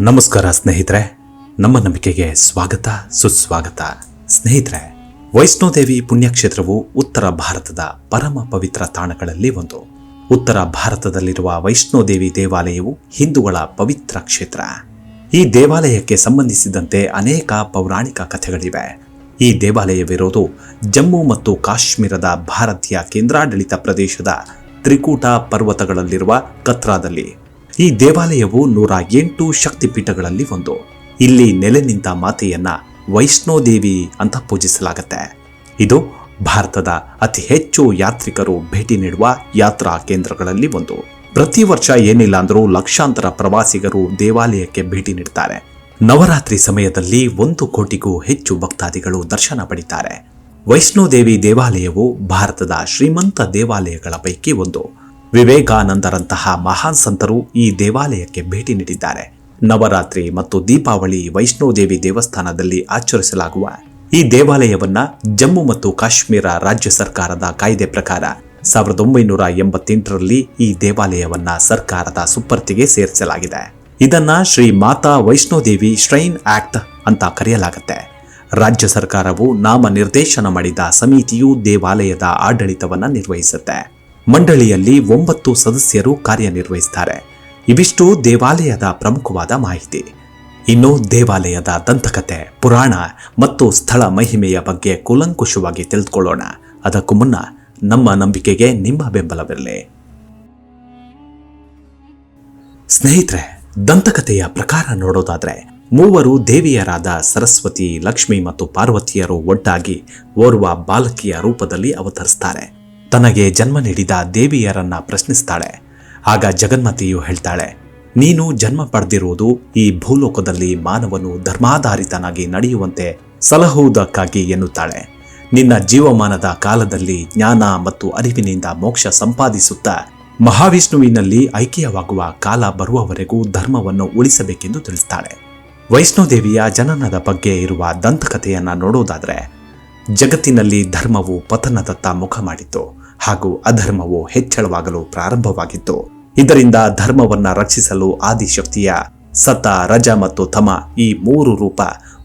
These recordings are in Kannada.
ನಮಸ್ಕಾರ ಸ್ನೇಹಿತರೆ, ನಮ್ಮ ನಂಬಿಕೆಗೆ ಸ್ವಾಗತ, ಸುಸ್ವಾಗತ. ಸ್ನೇಹಿತರೆ, ವೈಷ್ಣೋದೇವಿ ಪುಣ್ಯಕ್ಷೇತ್ರವು ಉತ್ತರ ಭಾರತದ ಪರಮ ಪವಿತ್ರ ತಾಣಗಳಲ್ಲಿ ಒಂದು. ಉತ್ತರ ಭಾರತದಲ್ಲಿರುವ ವೈಷ್ಣೋದೇವಿ ದೇವಾಲಯವು ಹಿಂದೂಗಳ ಪವಿತ್ರ ಕ್ಷೇತ್ರ. ಈ ದೇವಾಲಯಕ್ಕೆ ಸಂಬಂಧಿಸಿದಂತೆ ಅನೇಕ ಪೌರಾಣಿಕ ಕಥೆಗಳಿವೆ. ಈ ದೇವಾಲಯವಿರೋದು ಜಮ್ಮು ಮತ್ತು ಕಾಶ್ಮೀರದ ಭಾರತೀಯ ಕೇಂದ್ರಾಡಳಿತ ಪ್ರದೇಶದ ತ್ರಿಕೂಟ ಪರ್ವತಗಳಲ್ಲಿರುವ ಕತ್ರಾದಲ್ಲಿ. ಈ ದೇವಾಲಯವು ನೂರ ಎಂಟು ಶಕ್ತಿಪೀಠಗಳಲ್ಲಿ ಒಂದು. ಇಲ್ಲಿ ನೆಲೆ ನಿಂತ ಮಾತೆಯನ್ನ ವೈಷ್ಣೋದೇವಿ ಅಂತ ಪೂಜಿಸಲಾಗುತ್ತೆ. ಇದು ಭಾರತದ ಅತಿ ಹೆಚ್ಚು ಯಾತ್ರಿಕರು ಭೇಟಿ ನೀಡುವ ಯಾತ್ರಾ ಕೇಂದ್ರಗಳಲ್ಲಿ ಒಂದು. ಪ್ರತಿ ವರ್ಷ ಏನಿಲ್ಲ ಅಂದರೂ ಲಕ್ಷಾಂತರ ಪ್ರವಾಸಿಗರು ದೇವಾಲಯಕ್ಕೆ ಭೇಟಿ ನೀಡುತ್ತಾರೆ ನವರಾತ್ರಿ ಸಮಯದಲ್ಲಿ ಒಂದು ಕೋಟಿಗೂ ಹೆಚ್ಚು ಭಕ್ತಾದಿಗಳು ದರ್ಶನ ಪಡಿತಾರೆ. ವೈಷ್ಣೋದೇವಿ ದೇವಾಲಯವು ಭಾರತದ ಶ್ರೀಮಂತ ದೇವಾಲಯಗಳ ಪೈಕಿ ಒಂದು. ವಿವೇಕಾನಂದರಂತಹ ಮಹಾನ್ ಸಂತರು ಈ ದೇವಾಲಯಕ್ಕೆ ಭೇಟಿ ನೀಡಿದ್ದಾರೆ. ನವರಾತ್ರಿ ಮತ್ತು ದೀಪಾವಳಿ ವೈಷ್ಣೋದೇವಿ ದೇವಸ್ಥಾನದಲ್ಲಿ ಆಚರಿಸಲಾಗುವ ಈ ದೇವಾಲಯವನ್ನ ಜಮ್ಮು ಮತ್ತು ಕಾಶ್ಮೀರ ರಾಜ್ಯ ಸರ್ಕಾರದ ಕಾಯ್ದೆ ಪ್ರಕಾರ ಸಾವಿರದ ಒಂಬೈನೂರ ಎಂಬತ್ತೆಂಟರಲ್ಲಿ ಈ ದೇವಾಲಯವನ್ನ ಸರ್ಕಾರದ ಸುಪ್ಪರ್ತಿಗೆ ಸೇರಿಸಲಾಗಿದೆ. ಇದನ್ನ ಶ್ರೀ ಮಾತಾ ವೈಷ್ಣೋದೇವಿ ಶ್ರೈನ್ ಆಕ್ಟ್ ಅಂತ ಕರೆಯಲಾಗುತ್ತೆ. ರಾಜ್ಯ ಸರ್ಕಾರವು ನಾಮ ನಿರ್ದೇಶನ ಮಾಡಿದ ಸಮಿತಿಯು ದೇವಾಲಯದ ಆಡಳಿತವನ್ನ ನಿರ್ವಹಿಸುತ್ತೆ. ಮಂಡಳಿಯಲ್ಲಿ ಒಂಬತ್ತು ಸದಸ್ಯರು ಕಾರ್ಯನಿರ್ವಹಿಸುತ್ತಾರೆ ಇವಿಷ್ಟು ದೇವಾಲಯದ ಪ್ರಮುಖವಾದ ಮಾಹಿತಿ. ಇನ್ನು ದೇವಾಲಯದ ದಂತಕತೆ ಪುರಾಣ ಮತ್ತು ಸ್ಥಳ ಮಹಿಮೆಯ ಬಗ್ಗೆ ಕೂಲಂಕುಷವಾಗಿ ತಿಳಿದುಕೊಳ್ಳೋಣ. ಅದಕ್ಕೂ ಮುನ್ನ ನಮ್ಮ ನಂಬಿಕೆಗೆ ನಿಮ್ಮ ಬೆಂಬಲವಿರಲಿ. ಸ್ನೇಹಿತರೆ, ದಂತಕಥೆಯ ಪ್ರಕಾರ ನೋಡೋದಾದ್ರೆ, ಮೂವರು ದೇವಿಯರಾದ ಸರಸ್ವತಿ, ಲಕ್ಷ್ಮಿ ಮತ್ತು ಪಾರ್ವತಿಯರು ಒಟ್ಟಾಗಿ ಓರ್ವ ಬಾಲಕಿಯ ರೂಪದಲ್ಲಿ ಅವತರಿಸ್ತಾರೆ. ತನಗೆ ಜನ್ಮ ನೀಡಿದ ದೇವಿಯರನ್ನ ಪ್ರಶ್ನಿಸ್ತಾಳೆ. ಆಗ ಜಗನ್ಮತಿಯು ಹೇಳ್ತಾಳೆ, ನೀನು ಜನ್ಮ ಪಡೆದಿರುವುದು ಈ ಭೂಲೋಕದಲ್ಲಿ ಮಾನವನು ಧರ್ಮಾಧಾರಿತನಾಗಿ ನಡೆಯುವಂತೆ ಸಲಹುವುದಕ್ಕಾಗಿ ಎನ್ನುತ್ತಾಳೆ. ನಿನ್ನ ಜೀವಮಾನದ ಕಾಲದಲ್ಲಿ ಜ್ಞಾನ ಮತ್ತು ಅರಿವಿನಿಂದ ಮೋಕ್ಷ ಸಂಪಾದಿಸುತ್ತಾ ಮಹಾವಿಷ್ಣುವಿನಲ್ಲಿ ಐಕ್ಯವಾಗುವ ಕಾಲ ಬರುವವರೆಗೂ ಧರ್ಮವನ್ನು ಉಳಿಸಬೇಕೆಂದು ತಿಳಿಸ್ತಾಳೆ. ವೈಷ್ಣೋದೇವಿಯ ಜನನದ ಬಗ್ಗೆ ಇರುವ ದಂತಕಥೆಯನ್ನು ನೋಡೋದಾದ್ರೆ, ಜಗತ್ತಿನಲ್ಲಿ ಧರ್ಮವು ಪತನದತ್ತ ಮುಖ ಮಾಡಿತ್ತು. ಹಾಗೂ ಅಧರ್ಮವು ಹೆಚ್ಚಳವಾಗಲು ಪ್ರಾರಂಭವಾಗಿತ್ತು. ಇದರಿಂದ ಧರ್ಮವನ್ನ ರಕ್ಷಿಸಲು ಆದಿಶಕ್ತಿಯ ಸತ, ರಜ ಮತ್ತು ತಮ ಈ ಮೂರು ರೂಪ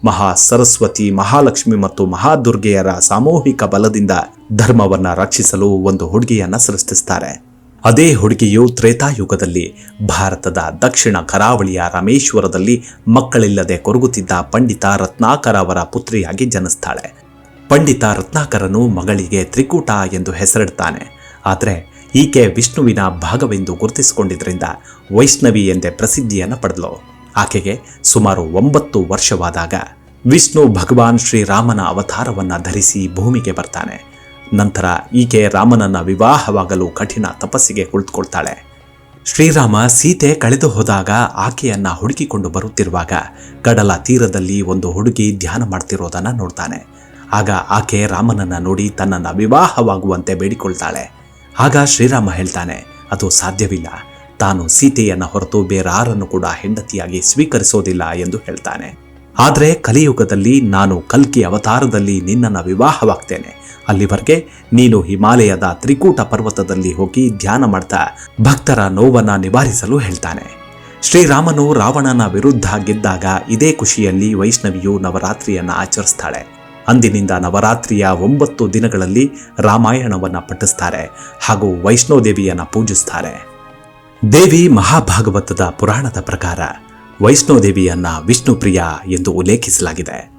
ಮಹಾ ಸರಸ್ವತಿ, ಮಹಾಲಕ್ಷ್ಮಿ ಮತ್ತು ಮಹಾದುರ್ಗೆಯರ ಸಾಮೂಹಿಕ ಬಲದಿಂದ ಧರ್ಮವನ್ನ ರಕ್ಷಿಸಲು ಒಂದು ಹುಡುಗಿಯನ್ನ ಸೃಷ್ಟಿಸ್ತಾರೆ. ಅದೇ ಹುಡುಗಿಯು ತ್ರೇತಾಯುಗದಲ್ಲಿ ಭಾರತದ ದಕ್ಷಿಣ ಕರಾವಳಿಯ ರಾಮೇಶ್ವರದಲ್ಲಿ ಮಕ್ಕಳಿಲ್ಲದೆ ಕೊರಗುತ್ತಿದ್ದ ಪಂಡಿತ ರತ್ನಾಕರ ಅವರ ಪುತ್ರಿಯಾಗಿ ಜನಿಸ್ತಾಳೆ. ಪಂಡಿತ ರತ್ನಾಕರನು ಮಗಳಿಗೆ ತ್ರಿಕೂಟ ಎಂದು ಹೆಸರಿಡ್ತಾನೆ. ಆದರೆ ಈಕೆ ವಿಷ್ಣುವಿನ ಭಾಗವೆಂದು ಗುರುತಿಸಿಕೊಂಡಿದ್ದರಿಂದ ವೈಷ್ಣವಿ ಎಂದೇ ಪ್ರಸಿದ್ಧಿಯನ್ನು ಪಡೆದಳು ಆಕೆಗೆ ಸುಮಾರು ಒಂಬತ್ತು ವರ್ಷವಾದಾಗ ವಿಷ್ಣು ಭಗವಾನ್ ಶ್ರೀರಾಮನ ಅವತಾರವನ್ನು ಧರಿಸಿ ಭೂಮಿಗೆ ಬರ್ತಾನೆ. ನಂತರ ಈಕೆ ರಾಮನನ್ನ ವಿವಾಹವಾಗಲು ಕಠಿಣ ತಪಸ್ಸಿಗೆ ಕುಳಿತುಕೊಳ್ತಾಳೆ. ಶ್ರೀರಾಮ ಸೀತೆ ಕಳೆದು ಹೋದಾಗ ಆಕೆಯನ್ನು ಹುಡುಕಿಕೊಂಡು ಬರುತ್ತಿರುವಾಗ ಕಡಲ ತೀರದಲ್ಲಿ ಒಂದು ಹುಡುಗಿ ಧ್ಯಾನ ಮಾಡ್ತಿರೋದನ್ನು ನೋಡ್ತಾನೆ. ಆಗ ಆಕೆ ರಾಮನನ್ನು ನೋಡಿ ತನ್ನನ್ನು ವಿವಾಹವಾಗುವಂತೆ ಬೇಡಿಕೊಳ್ತಾಳೆ. ಆಗ ಶ್ರೀರಾಮ ಹೇಳ್ತಾನೆ, ಅದು ಸಾಧ್ಯವಿಲ್ಲ. ತಾನು ಸೀತೆಯನ್ನ ಹೊರತು ಬೇರಾರನ್ನು ಕೂಡ ಹೆಂಡತಿಯಾಗಿ ಸ್ವೀಕರಿಸೋದಿಲ್ಲ ಎಂದು ಹೇಳ್ತಾನೆ. ಆದರೆ ಕಲಿಯುಗದಲ್ಲಿ ನಾನು ಕಲ್ಕಿ ಅವತಾರದಲ್ಲಿ ನಿನ್ನನ್ನು ವಿವಾಹವಾಗ್ತೇನೆ. ಅಲ್ಲಿವರೆಗೆ ನೀನು ಹಿಮಾಲಯದ ತ್ರಿಕೂಟ ಪರ್ವತದಲ್ಲಿ ಹೋಗಿ ಧ್ಯಾನ ಮಾಡ್ತಾ ಭಕ್ತರ ನೋವನ್ನ ನಿವಾರಿಸಲು ಹೇಳ್ತಾನೆ. ಶ್ರೀರಾಮನು ರಾವಣನ ವಿರುದ್ಧ ಗೆದ್ದಾಗ ಇದೇ ಖುಷಿಯಲ್ಲಿ ವೈಷ್ಣವಿಯು ನವರಾತ್ರಿಯನ್ನು ಆಚರಿಸ್ತಾಳೆ. ಅಂದಿನಿಂದ ನವರಾತ್ರಿಯ ಒಂಬತ್ತು ದಿನಗಳಲ್ಲಿ ರಾಮಾಯಣವನ್ನು ಪಠಿಸ್ತಾರೆ ಹಾಗೂ ವೈಷ್ಣೋದೇವಿಯನ್ನು ಪೂಜಿಸ್ತಾರೆ. ದೇವಿ ಮಹಾಭಾಗವತದ ಪುರಾಣದ ಪ್ರಕಾರ ವೈಷ್ಣೋದೇವಿಯನ್ನ ವಿಷ್ಣುಪ್ರಿಯ ಎಂದು ಉಲ್ಲೇಖಿಸಲಾಗಿದೆ.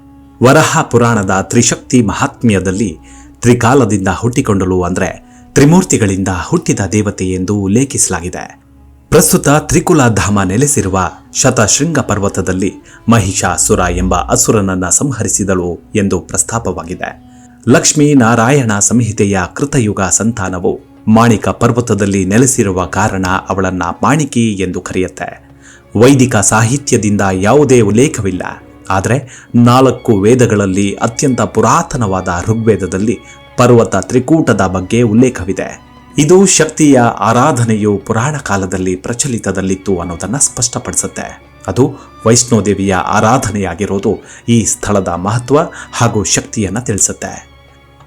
ವರಹ ಪುರಾಣದ ತ್ರಿಶಕ್ತಿ ಮಹಾತ್ಮ್ಯದಲ್ಲಿ ತ್ರಿಕಾಲದಿಂದ ಹುಟ್ಟಿಕೊಂಡಳು ಅಂದರೆ ತ್ರಿಮೂರ್ತಿಗಳಿಂದ ಹುಟ್ಟಿದ ದೇವತೆ ಎಂದು ಉಲ್ಲೇಖಿಸಲಾಗಿದೆ. ಪ್ರಸ್ತುತ ತ್ರಿಕುಲಾಧಾಮ ನೆಲೆಸಿರುವ ಶತಶೃಂಗ ಪರ್ವತದಲ್ಲಿ ಮಹಿಷಾಸುರ ಎಂಬ ಅಸುರನನ್ನ ಸಂಹರಿಸಿದಳು ಎಂದು ಪ್ರಸ್ತಾಪವಾಗಿದೆ. ಲಕ್ಷ್ಮೀ ನಾರಾಯಣ ಸಂಹಿತೆಯ ಕೃತಯುಗ ಸಂತಾನವು ಮಾಣಿಕ ಪರ್ವತದಲ್ಲಿ ನೆಲೆಸಿರುವ ಕಾರಣ ಅವಳನ್ನ ಮಾಣಿಕಿ ಎಂದು ಕರೆಯುತ್ತೆ. ವೈದಿಕ ಸಾಹಿತ್ಯದಿಂದ ಯಾವುದೇ ಉಲ್ಲೇಖವಿಲ್ಲ. ಆದರೆ ನಾಲ್ಕು ವೇದಗಳಲ್ಲಿ ಅತ್ಯಂತ ಪುರಾತನವಾದ ಋಗ್ವೇದದಲ್ಲಿ ಪರ್ವತ ತ್ರಿಕೂಟದ ಬಗ್ಗೆ ಉಲ್ಲೇಖವಿದೆ. ಇದು ಶಕ್ತಿಯ ಆರಾಧನೆಯು ಪುರಾಣ ಕಾಲದಲ್ಲಿ ಪ್ರಚಲಿತದಲ್ಲಿತ್ತು ಅನ್ನೋದನ್ನು ಸ್ಪಷ್ಟಪಡಿಸುತ್ತೆ. ಅದು ವೈಷ್ಣೋದೇವಿಯ ಆರಾಧನೆಯಾಗಿರೋದು ಈ ಸ್ಥಳದ ಮಹತ್ವ ಹಾಗೂ ಶಕ್ತಿಯನ್ನು ತಿಳಿಸುತ್ತೆ.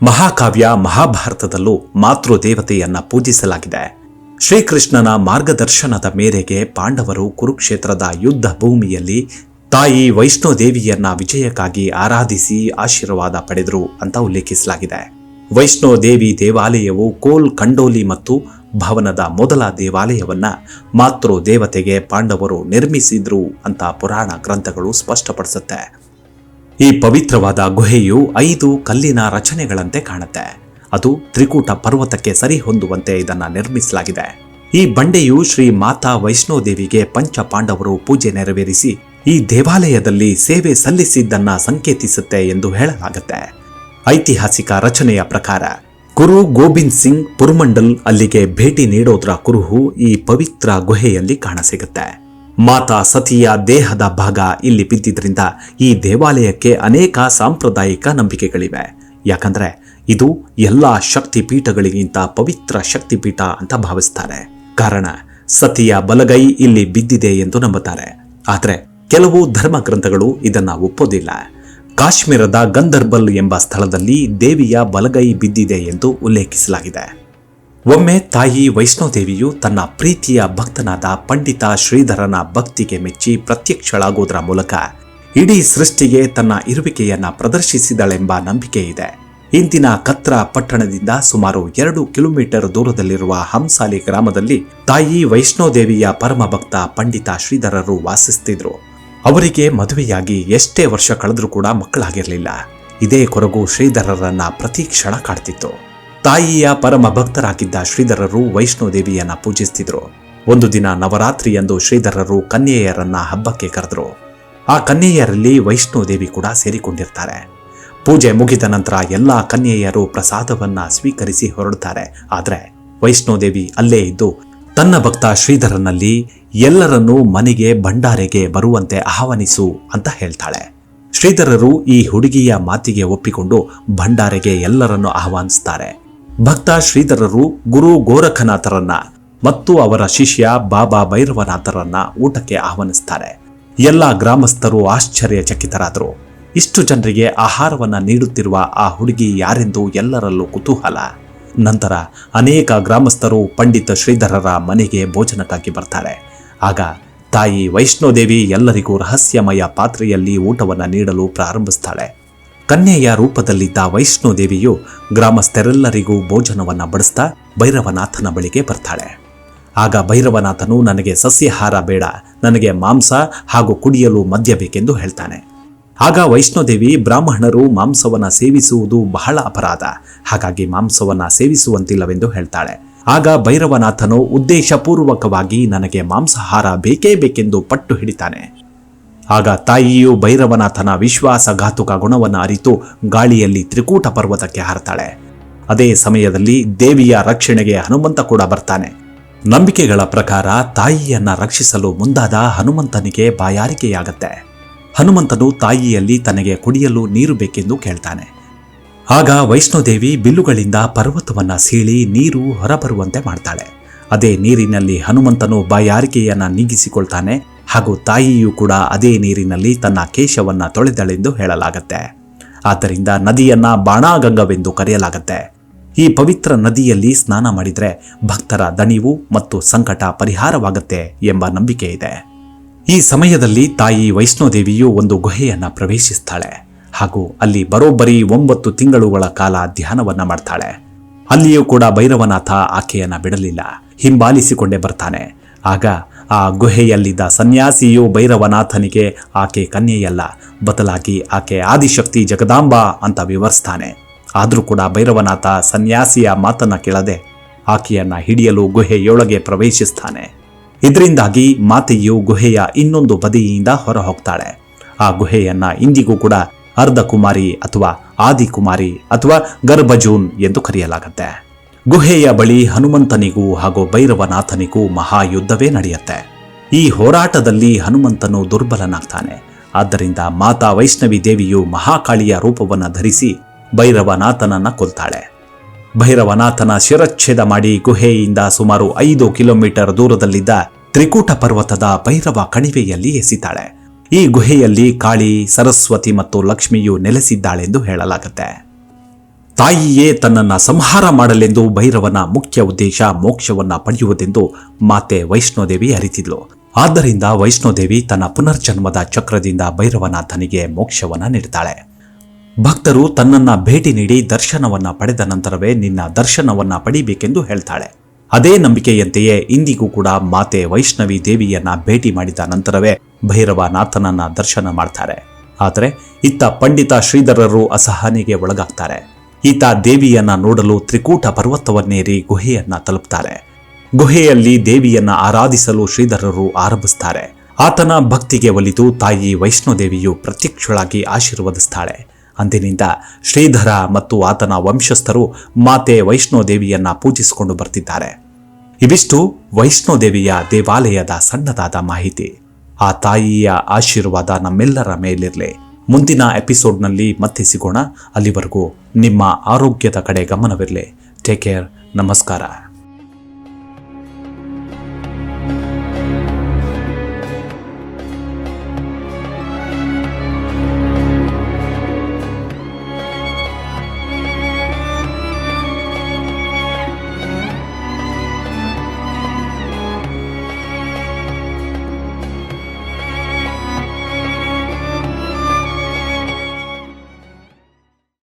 ಮಹಾಕಾವ್ಯ ಮಹಾಭಾರತದಲ್ಲೂ ಮಾತೃದೇವತೆಯನ್ನ ಪೂಜಿಸಲಾಗಿದೆ. ಶ್ರೀಕೃಷ್ಣನ ಮಾರ್ಗದರ್ಶನದ ಮೇರೆಗೆ ಪಾಂಡವರು ಕುರುಕ್ಷೇತ್ರದ ಯುದ್ಧ ಭೂಮಿಯಲ್ಲಿ ತಾಯಿ ವೈಷ್ಣೋದೇವಿಯನ್ನ ವಿಜಯಕ್ಕಾಗಿ ಆರಾಧಿಸಿ ಆಶೀರ್ವಾದ ಪಡೆದರು ಅಂತ ಉಲ್ಲೇಖಿಸಲಾಗಿದೆ. ವೈಷ್ಣೋದೇವಿ ದೇವಾಲಯವು ಕೋಲ್ ಕಂಡೋಲಿ ಮತ್ತು ಭವನದ ಮೊದಲ ದೇವಾಲಯವನ್ನ ಮಾತೃ ದೇವತೆಗೆ ಪಾಂಡವರು ನಿರ್ಮಿಸಿದ್ರು ಅಂತ ಪುರಾಣ ಗ್ರಂಥಗಳು ಸ್ಪಷ್ಟಪಡಿಸುತ್ತೆ. ಈ ಪವಿತ್ರವಾದ ಗುಹೆಯು ಐದು ಕಲ್ಲಿನ ರಚನೆಗಳಂತೆ ಕಾಣುತ್ತೆ. ಅದು ತ್ರಿಕೂಟ ಪರ್ವತಕ್ಕೆ ಸರಿ ಹೊಂದುವಂತೆ ಇದನ್ನು ನಿರ್ಮಿಸಲಾಗಿದೆ. ಈ ಬಂಡೆಯು ಶ್ರೀ ಮಾತಾ ವೈಷ್ಣೋದೇವಿಗೆ ಪಂಚ ಪಾಂಡವರು ಪೂಜೆ ನೆರವೇರಿಸಿ ಈ ದೇವಾಲಯದಲ್ಲಿ ಸೇವೆ ಸಲ್ಲಿಸಿದ್ದನ್ನ ಸಂಕೇತಿಸುತ್ತೆ ಎಂದು ಹೇಳಲಾಗುತ್ತೆ. ಐತಿಹಾಸಿಕ ರಚನೆಯ ಪ್ರಕಾರ, ಗುರು ಗೋಬಿಂದ್ ಸಿಂಗ್ ಪುರ್ಮಂಡಲ್ ಅಲ್ಲಿಗೆ ಭೇಟಿ ನೀಡೋದ್ರ ಕುರುಹು ಈ ಪವಿತ್ರ ಗುಹೆಯಲ್ಲಿ ಕಾಣಸಿಗುತ್ತೆ. ಮಾತಾ ಸತಿಯ ದೇಹದ ಭಾಗ ಇಲ್ಲಿ ಬಿದ್ದಿದ್ರಿಂದ ಈ ದೇವಾಲಯಕ್ಕೆ ಅನೇಕ ಸಾಂಪ್ರದಾಯಿಕ ನಂಬಿಕೆಗಳಿವೆ. ಯಾಕಂದ್ರೆ ಇದು ಎಲ್ಲಾ ಶಕ್ತಿ ಪೀಠಗಳಿಗಿಂತ ಪವಿತ್ರ ಶಕ್ತಿಪೀಠ ಅಂತ ಭಾವಿಸ್ತಾರೆ. ಕಾರಣ, ಸತಿಯ ಬಲಗೈ ಇಲ್ಲಿ ಬಿದ್ದಿದೆ ಎಂದು ನಂಬುತ್ತಾರೆ. ಆದರೆ ಕೆಲವು ಧರ್ಮ ಗ್ರಂಥಗಳು ಇದನ್ನ ಒಪ್ಪೋದಿಲ್ಲ. ಕಾಶ್ಮೀರದ ಗಂದರ್ಬಲ್ ಎಂಬ ಸ್ಥಳದಲ್ಲಿ ದೇವಿಯ ಬಲಗೈ ಬಿದ್ದಿದೆ ಎಂದು ಉಲ್ಲೇಖಿಸಲಾಗಿದೆ. ಒಮ್ಮೆ ತಾಯಿ ವೈಷ್ಣೋದೇವಿಯು ತನ್ನ ಪ್ರೀತಿಯ ಭಕ್ತನಾದ ಪಂಡಿತ ಶ್ರೀಧರನ ಭಕ್ತಿಗೆ ಮೆಚ್ಚಿ ಪ್ರತ್ಯಕ್ಷಳಾಗುವುದರ ಮೂಲಕ ಇಡೀ ಸೃಷ್ಟಿಗೆ ತನ್ನ ಇರುವಿಕೆಯನ್ನು ಪ್ರದರ್ಶಿಸಿದಳೆಂಬ ನಂಬಿಕೆ ಇದೆ. ಇಂದಿನ ಕತ್ರ ಪಟ್ಟಣದಿಂದ ಸುಮಾರು ಎರಡು ಕಿಲೋಮೀಟರ್ ದೂರದಲ್ಲಿರುವ ಹಂಸಾಲಿ ಗ್ರಾಮದಲ್ಲಿ ತಾಯಿ ವೈಷ್ಣೋದೇವಿಯ ಪರಮ ಭಕ್ತ ಪಂಡಿತ ಶ್ರೀಧರರು ವಾಸಿಸ್ತಿದ್ರು. ಅವರಿಗೆ ಮದುವೆಯಾಗಿ ಎಷ್ಟೇ ವರ್ಷ ಕಳೆದರೂ ಕೂಡ ಮಕ್ಕಳಾಗಿರಲಿಲ್ಲ. ಇದೇ ಕೊರಗು ಶ್ರೀಧರರನ್ನ ಪ್ರತಿ ಕ್ಷಣ ಕಾಡ್ತಿತ್ತು. ತಾಯಿಯ ಪರಮ ಭಕ್ತರಾಗಿದ್ದ ಶ್ರೀಧರರು ವೈಷ್ಣೋದೇವಿಯನ್ನ ಪೂಜಿಸ್ತಿದ್ರು. ಒಂದು ದಿನ ನವರಾತ್ರಿಯಂದು ಶ್ರೀಧರರು ಕನ್ಯೆಯರನ್ನ ಹಬ್ಬಕ್ಕೆ ಕರೆದರು. ಆ ಕನ್ಯೆಯರಲ್ಲಿ ವೈಷ್ಣೋದೇವಿ ಕೂಡ ಸೇರಿಕೊಂಡಿರ್ತಾರೆ. ಪೂಜೆ ಮುಗಿದ ನಂತರ ಎಲ್ಲಾ ಕನ್ಯೆಯರು ಪ್ರಸಾದವನ್ನ ಸ್ವೀಕರಿಸಿ ಹೊರಡುತ್ತಾರೆ ಆದರೆ ವೈಷ್ಣೋದೇವಿ ಅಲ್ಲೇ ಇದ್ದು ತನ್ನ ಭಕ್ತ ಶ್ರೀಧರನಲ್ಲಿ ಎಲ್ಲರನ್ನೂ ಮನೆಗೆ ಭಂಡಾರೆಗೆ ಬರುವಂತೆ ಆಹ್ವಾನಿಸು ಅಂತ ಹೇಳ್ತಾಳೆ. ಶ್ರೀಧರರು ಈ ಹುಡುಗಿಯ ಮಾತಿಗೆ ಒಪ್ಪಿಕೊಂಡು ಭಂಡಾರೆಗೆ ಎಲ್ಲರನ್ನು ಆಹ್ವಾನಿಸ್ತಾರೆ. ಭಕ್ತ ಶ್ರೀಧರರು ಗುರು ಗೋರಖನಾಥರನ್ನ ಮತ್ತು ಅವರ ಶಿಷ್ಯ ಬಾಬಾ ಭೈರವನಾಥರನ್ನ ಊಟಕ್ಕೆ ಆಹ್ವಾನಿಸ್ತಾರೆ. ಎಲ್ಲ ಗ್ರಾಮಸ್ಥರು ಆಶ್ಚರ್ಯಚಕಿತರಾದರು. ಇಷ್ಟು ಜನರಿಗೆ ಆಹಾರವನ್ನ ನೀಡುತ್ತಿರುವ ಆ ಹುಡುಗಿ ಯಾರೆಂದು ಎಲ್ಲರಲ್ಲೂ ಕುತೂಹಲ. ನಂತರ ಅನೇಕ ಗ್ರಾಮಸ್ಥರು ಪಂಡಿತ ಶ್ರೀಧರರ ಮನೆಗೆ ಭೋಜನಕ್ಕಾಗಿ ಬರ್ತಾರೆ. ಆಗ ತಾಯಿ ವೈಷ್ಣೋದೇವಿ ಎಲ್ಲರಿಗೂ ರಹಸ್ಯಮಯ ಪಾತ್ರೆಯಲ್ಲಿ ಊಟವನ್ನು ನೀಡಲು ಪ್ರಾರಂಭಿಸ್ತಾಳೆ. ಕನ್ಯೆಯ ರೂಪದಲ್ಲಿದ್ದ ವೈಷ್ಣೋದೇವಿಯು ಗ್ರಾಮಸ್ಥರೆಲ್ಲರಿಗೂ ಭೋಜನವನ್ನು ಬಡಿಸ್ತಾ ಭೈರವನಾಥನ ಬಳಿಗೆ ಬರ್ತಾಳೆ. ಆಗ ಭೈರವನಾಥನು ನನಗೆ ಸಸ್ಯಾಹಾರ ಬೇಡ, ನನಗೆ ಮಾಂಸ ಹಾಗೂ ಕುಡಿಯಲು ಮದ್ಯ ಬೇಕೆಂದು ಹೇಳ್ತಾನೆ. ಆಗ ವೈಷ್ಣೋದೇವಿ ಬ್ರಾಹ್ಮಣರು ಮಾಂಸವನ್ನು ಸೇವಿಸುವುದು ಬಹಳ ಅಪರಾಧ, ಹಾಗಾಗಿ ಮಾಂಸವನ್ನು ಸೇವಿಸುವಂತಿಲ್ಲವೆಂದು ಹೇಳ್ತಾಳೆ. ಆಗ ಭೈರವನಾಥನು ಉದ್ದೇಶಪೂರ್ವಕವಾಗಿ ನನಗೆ ಮಾಂಸಾಹಾರ ಬೇಕೇ ಬೇಕೆಂದು ಪಟ್ಟು ಹಿಡಿತಾನೆ. ಆಗ ತಾಯಿಯು ಭೈರವನಾಥನ ವಿಶ್ವಾಸಘಾತುಕ ಗುಣವನ್ನು ಅರಿತು ಗಾಳಿಯಲ್ಲಿ ತ್ರಿಕೂಟ ಪರ್ವತಕ್ಕೆ ಹಾರತಾಳೆ. ಅದೇ ಸಮಯದಲ್ಲಿ ದೇವಿಯ ರಕ್ಷಣೆಗೆ ಹನುಮಂತ ಕೂಡ ಬರ್ತಾನೆ. ನಂಬಿಕೆಗಳ ಪ್ರಕಾರ ತಾಯಿಯನ್ನ ರಕ್ಷಿಸಲು ಮುಂದಾದ ಹನುಮಂತನಿಗೆ ಬಾಯಾರಿಕೆಯಾಗತ್ತೆ. ಹನುಮಂತನು ತಾಯಿಯಲ್ಲಿ ತನಗೆ ಕುಡಿಯಲು ನೀರು ಬೇಕೆಂದು ಕೇಳ್ತಾನೆ. ಆಗ ವೈಷ್ಣೋದೇವಿ ಬಿಲ್ಲುಗಳಿಂದ ಪರ್ವತವನ್ನ ಸೀಳಿ ನೀರು ಹೊರಬರುವಂತೆ ಮಾಡ್ತಾಳೆ. ಅದೇ ನೀರಿನಲ್ಲಿ ಹನುಮಂತನು ಬಾಯಾರಿಕೆಯನ್ನ ನೀಗಿಸಿಕೊಳ್ತಾನೆ ಹಾಗೂ ತಾಯಿಯೂ ಕೂಡ ಅದೇ ನೀರಿನಲ್ಲಿ ತನ್ನ ಕೇಶವನ್ನು ತೊಳೆದಳೆಂದು ಹೇಳಲಾಗತ್ತೆ. ಆದ್ದರಿಂದ ನದಿಯನ್ನ ಬಾಣಾಗಂಗವೆಂದು ಕರೆಯಲಾಗತ್ತೆ. ಈ ಪವಿತ್ರ ನದಿಯಲ್ಲಿ ಸ್ನಾನ ಮಾಡಿದರೆ ಭಕ್ತರ ದಣಿವು ಮತ್ತು ಸಂಕಟ ಪರಿಹಾರವಾಗತ್ತೆ ಎಂಬ ನಂಬಿಕೆ ಇದೆ. ಈ ಸಮಯದಲ್ಲಿ ತಾಯಿ ವೈಷ್ಣೋದೇವಿಯು ಒಂದು ಗುಹೆಯನ್ನು ಪ್ರವೇಶಿಸ್ತಾಳೆ. ಹಾಗೂ ಅಲ್ಲಿ ಬರೋಬ್ಬರಿ ಒಂಬತ್ತು ತಿಂಗಳುಗಳ ಕಾಲ ಧ್ಯಾನವನ್ನ ಮಾಡ್ತಾಳೆ. ಅಲ್ಲಿಯೂ ಕೂಡ ಭೈರವನಾಥ ಆಕೆಯನ್ನ ಬಿಡಲಿಲ್ಲ. ಹಿಂಬಾಲಿಸಿಕೊಂಡೇ ಬರ್ತಾನೆ. ಆಗ ಆ ಗುಹೆಯಲ್ಲಿದ್ದ ಸನ್ಯಾಸಿಯು ಭೈರವನಾಥನಿಗೆ, ಆಕೆ ಕನ್ಯೆಯಲ್ಲ, ಬದಲಾಗಿ ಆಕೆ ಆದಿಶಕ್ತಿ ಜಗದಾಂಬ ಅಂತ ವಿವರಿಸ್ತಾನೆ. ಆದರೂ ಕೂಡ ಭೈರವನಾಥ ಸನ್ಯಾಸಿಯ ಮಾತನ್ನ ಕೇಳದೆ ಆಕೆಯನ್ನ ಹಿಡಿಯಲು ಗುಹೆಯೊಳಗೆ ಪ್ರವೇಶಿಸ್ತಾನೆ. ಇದರಿಂದಾಗಿ ಮಾತೆಯು ಗುಹೆಯ ಇನ್ನೊಂದು ಬದಿಯಿಂದ ಹೊರ ಹೋಗ್ತಾಳೆ ಆ ಗುಹೆಯನ್ನ ಇಂದಿಗೂ ಕೂಡ ಅರ್ಧಕುಮಾರಿ ಅಥವಾ ಆದಿಕುಮಾರಿ ಅಥವಾ ಗರ್ಭಜೂನ್ ಎಂದು ಕರೆಯಲಾಗುತ್ತೆ. ಗುಹೆಯ ಬಳಿ ಹನುಮಂತನಿಗೂ ಹಾಗೂ ಭೈರವನಾಥನಿಗೂ ಮಹಾಯುದ್ಧವೇ ನಡೆಯುತ್ತೆ. ಈ ಹೋರಾಟದಲ್ಲಿ ಹನುಮಂತನು ದುರ್ಬಲನಾಗ್ತಾನೆ. ಆದ್ದರಿಂದ ಮಾತಾ ವೈಷ್ಣವಿ ದೇವಿಯು ಮಹಾಕಾಳಿಯ ರೂಪವನ್ನು ಧರಿಸಿ ಭೈರವನಾಥನನ್ನ ಕೊಲ್ತಾಳೆ. ಭೈರವನಾಥನ ಶಿರಚ್ಛೇದ ಮಾಡಿ ಗುಹೆಯಿಂದ ಸುಮಾರು ಐದು ಕಿಲೋಮೀಟರ್ ದೂರದಲ್ಲಿದ್ದ ತ್ರಿಕೂಟ ಪರ್ವತದ ಭೈರವ ಕಣಿವೆಯಲ್ಲಿ ಎಸಿತಾಳೆ. ಈ ಗುಹೆಯಲ್ಲಿ ಕಾಳಿ, ಸರಸ್ವತಿ ಮತ್ತು ಲಕ್ಷ್ಮಿಯು ನೆಲೆಸಿದ್ದಾಳೆಂದು ಹೇಳಲಾಗುತ್ತೆ. ತಾಯಿಯೇ ತನ್ನನ್ನು ಸಂಹಾರ ಮಾಡಲೆಂದು ಭೈರವನ ಮುಖ್ಯ ಉದ್ದೇಶ ಮೋಕ್ಷವನ್ನು ಪಡೆಯುವುದೆಂದು ಮಾತೆ ವೈಷ್ಣೋದೇವಿ ಅರಿತಿದ್ಲು. ಆದ್ದರಿಂದ ವೈಷ್ಣೋದೇವಿ ತನ್ನ ಪುನರ್ಜನ್ಮದ ಚಕ್ರದಿಂದ ಭೈರವನಾಥನಿಗೆ ಮೋಕ್ಷವನ್ನು ನೀಡ್ತಾಳೆ. ಭಕ್ತರು ತನ್ನನ್ನು ಭೇಟಿ ನೀಡಿ ದರ್ಶನವನ್ನು ಪಡೆದ ನಂತರವೇ ನಿನ್ನ ದರ್ಶನವನ್ನು ಪಡಿಬೇಕೆಂದು ಹೇಳ್ತಾಳೆ. ಅದೇ ನಂಬಿಕೆಯಂತೆಯೇ ಇಂದಿಗೂ ಕೂಡ ಮಾತೆ ವೈಷ್ಣವಿ ದೇವಿಯನ್ನ ಭೇಟಿ ಮಾಡಿದ ನಂತರವೇ ಭೈರವನಾಥನನ್ನ ದರ್ಶನ ಮಾಡ್ತಾರೆ. ಆದರೆ ಇತ್ತ ಪಂಡಿತ ಶ್ರೀಧರರು ಅಸಹನೆಗೆ ಒಳಗಾಗ್ತಾರೆ. ಈತ ದೇವಿಯನ್ನ ನೋಡಲು ತ್ರಿಕೂಟ ಪರ್ವತವನ್ನೇರಿ ಗುಹೆಯನ್ನ ತಲುಪ್ತಾರೆ. ಗುಹೆಯಲ್ಲಿ ದೇವಿಯನ್ನ ಆರಾಧಿಸಲು ಶ್ರೀಧರರು ಆರಂಭಿಸ್ತಾರೆ. ಆತನ ಭಕ್ತಿಗೆ ಒಲಿದು ತಾಯಿ ವೈಷ್ಣೋದೇವಿಯು ಪ್ರತ್ಯಕ್ಷಳಾಗಿ ಆಶೀರ್ವದಿಸ್ತಾಳೆ. ಅಂದಿನಿಂದ ಶ್ರೀಧರ ಮತ್ತು ಆತನ ವಂಶಸ್ಥರು ಮಾತೆ ವೈಷ್ಣೋದೇವಿಯನ್ನ ಪೂಜಿಸಿಕೊಂಡು ಬರ್ತಿದ್ದಾರೆ. ಇವಿಷ್ಟು ವೈಷ್ಣೋದೇವಿಯ ದೇವಾಲಯದ ಸಣ್ಣದಾದ ಮಾಹಿತಿ. ಆ ತಾಯಿಯ ಆಶೀರ್ವಾದ ನಮ್ಮೆಲ್ಲರ ಮೇಲಿರಲಿ. ಮುಂದಿನ ಎಪಿಸೋಡ್ನಲ್ಲಿ ಮತ್ತೆ ಸಿಗೋಣ ಅಲ್ಲಿವರೆಗೂ ನಿಮ್ಮ ಆರೋಗ್ಯದ ಕಡೆ ಗಮನವಿರಲಿ. ಟೇಕ್ ಕೇರ್ ನಮಸ್ಕಾರ.